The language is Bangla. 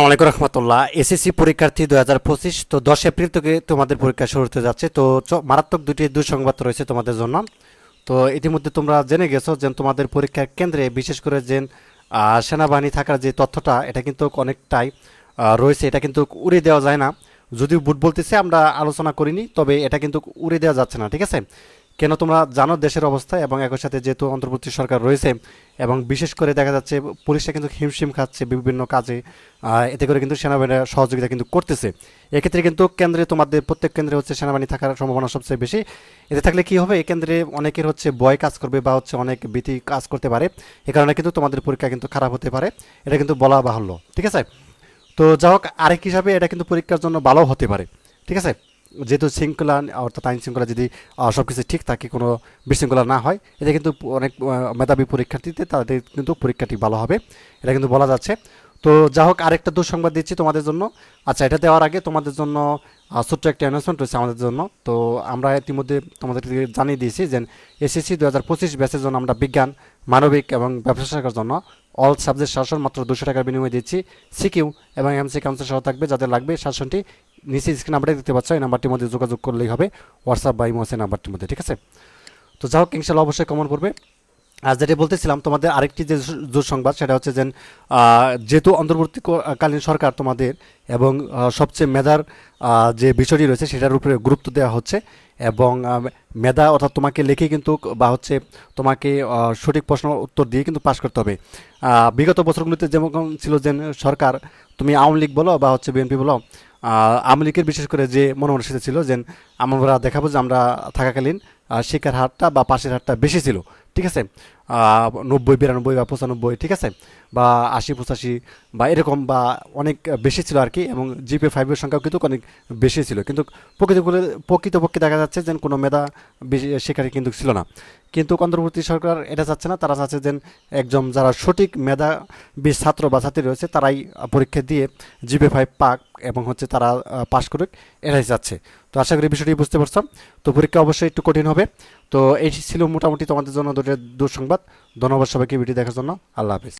আসসালামাইকুম রহমতুল্লাহ। এসএসসি পরীক্ষার্থী দু হাজার পঁচিশ, তো দশ এপ্রিল থেকে তোমাদের পরীক্ষা শুরু হতে যাচ্ছে, তো মারাত্মক দুটি দুঃসংবাদ রয়েছে তোমাদের জন্য। তো ইতিমধ্যে তোমরা জেনে গেছো যে তোমাদের পরীক্ষার কেন্দ্রে বিশেষ করে যে সেনাবাহিনী থাকার যে তথ্যটা, এটা কিন্তু অনেকটাই রয়েছে, এটা কিন্তু উড়িয়ে দেওয়া যায় না। যদিও বুট বলতেছে, আমরা আলোচনা করিনি, তবে এটা কিন্তু উড়িয়ে দেওয়া যাচ্ছে না, ঠিক আছে? কেন তোমরা জানো দেশের অবস্থা এবং একই সাথে যেহেতু অন্তর্বর্তী সরকার রয়েছে এবং বিশেষ করে দেখা যাচ্ছে পুলিশটা কিন্তু হিমশিম খাচ্ছে বিভিন্ন কাজে এতে করে কিন্তু সেনাবাহিনীরা সহযোগিতা কিন্তু করতেছে। এক্ষেত্রে কিন্তু কেন্দ্রে তোমাদের প্রত্যেক কেন্দ্রে হচ্ছে সেনাবাহিনী থাকার সম্ভাবনা সবচেয়ে বেশি। এতে থাকলে কি হবে? এই কেন্দ্রে অনেকের হচ্ছে বয় কাজ করবে বা হচ্ছে অনেক ভীতি কাজ করতে পারে। এ কারণে কিন্তু তোমাদের পরীক্ষা কিন্তু খারাপ হতে পারে। এটা কিন্তু বলা বাহুল্য। ঠিক আছে? তো যা হোক আরেক হিসাবে এটা কিন্তু পরীক্ষার জন্য ভালো হতে পারে। ঠিক আছে? যেহেতু শৃঙ্খলা, অর্থাৎ আইন শৃঙ্খলা যদি সব কিছু ঠিক থাকে, কোনো বিশৃঙ্খলা না হয়, এটা কিন্তু অনেক মেধাবী পরীক্ষার্থীতে তাদের কিন্তু পরীক্ষাটি ভালো হবে। এটা কিন্তু বলা যাচ্ছে। তো যা হোক, আরেকটা দুঃসংবাদ দিচ্ছি তোমাদের জন্য। আচ্ছা এটা দেওয়ার আগে তোমাদের জন্য ছোট্ট একটা অ্যানাউন্সমেন্ট রয়েছে আমাদের জন্য। তো আমরা ইতিমধ্যে তোমাদেরকে জানিয়ে দিয়েছি যে এসএসসি দু হাজার পঁচিশ ব্যাচের জন্য আমরা বিজ্ঞান, মানবিক এবং ব্যবসা শাখার জন্য অল সাবজেক্ট শাসন মাত্র দুশো টাকার বিনিময়ে দিচ্ছি। সিকিউ এবং এমসি কাউন্সিল সহ থাকবে, যাদের লাগবে শাসনটি নিচে স্ক্রিন নাম্বারে দেখতে পারছ এই নাম্বারটির মধ্যে যোগাযোগ করলেই হবে। হোয়াটসঅ্যাপ বা ইমোসে নাম্বারটির মধ্যে, ঠিক আছে? তো যা হোক, ইনশাল্লাহ অবশ্যই কমন করবে। আর যেটা বলতেছিলাম, তোমাদের আরেকটি যে দুঃসংবাদ সেটা হচ্ছে যে যেহেতু অন্তর্বর্তীকালীন সরকার তোমাদের এবং সবচেয়ে মেধার যে বিষয়টি রয়েছে, সেটার উপরে গুরুত্ব দেওয়া হচ্ছে এবং মেধা অর্থাৎ তোমাকে লিখে কিন্তু বা হচ্ছে তোমাকে সঠিক প্রশ্ন উত্তর দিয়ে কিন্তু পাশ করতে হবে। বিগত বছরগুলিতে যেমন ছিল যে সরকার, তুমি আওয়ামী লীগ বলো বা হচ্ছে বিএনপি বলো আওয়ামী লীগের বিশেষ করে যে মনোমানসিকতা ছিল যে আমরা দেখাবো যে আমরা থাকাকালীন শিকার শিক্ষার হারটা বা পাশের হারটা বেশি ছিল। ঠিক আছে? নব্বই, বিরানব্বই বা পঁচানব্বই, ঠিক আছে? বা আশি, পঁচাশি বা এরকম বা অনেক বেশি ছিল আর কি এবং জিপে ফাইভের সংখ্যাও কিন্তু অনেক বেশি ছিল। কিন্তু প্রকৃত প্রকৃতপক্ষে দেখা যাচ্ছে যে কোনো মেধা শিক্ষার্থী কিন্তু ছিল না। কিন্তু অন্তর্বর্তী সরকার এটা চাচ্ছে না, তারা চাচ্ছে যে একজন যারা সঠিক মেধা বি ছাত্র বা ছাত্রী রয়েছে, তারাই পরীক্ষা দিয়ে জিপে ফাইভ পাক এবং হচ্ছে তারা পাশ করুক, এটাই চাচ্ছে। তো আশা করি বিষয়টি বুঝতে পারছ। তো পরীক্ষা অবশ্যই একটু কঠিন হবে। তো এই ছিল মোটামুটি তোমাদের জন্য দুটো দুঃসংবাদ। ধন্যবাদ সবাইকে ভিডিও দেখার জন্য। আল্লাহ হাফিজ।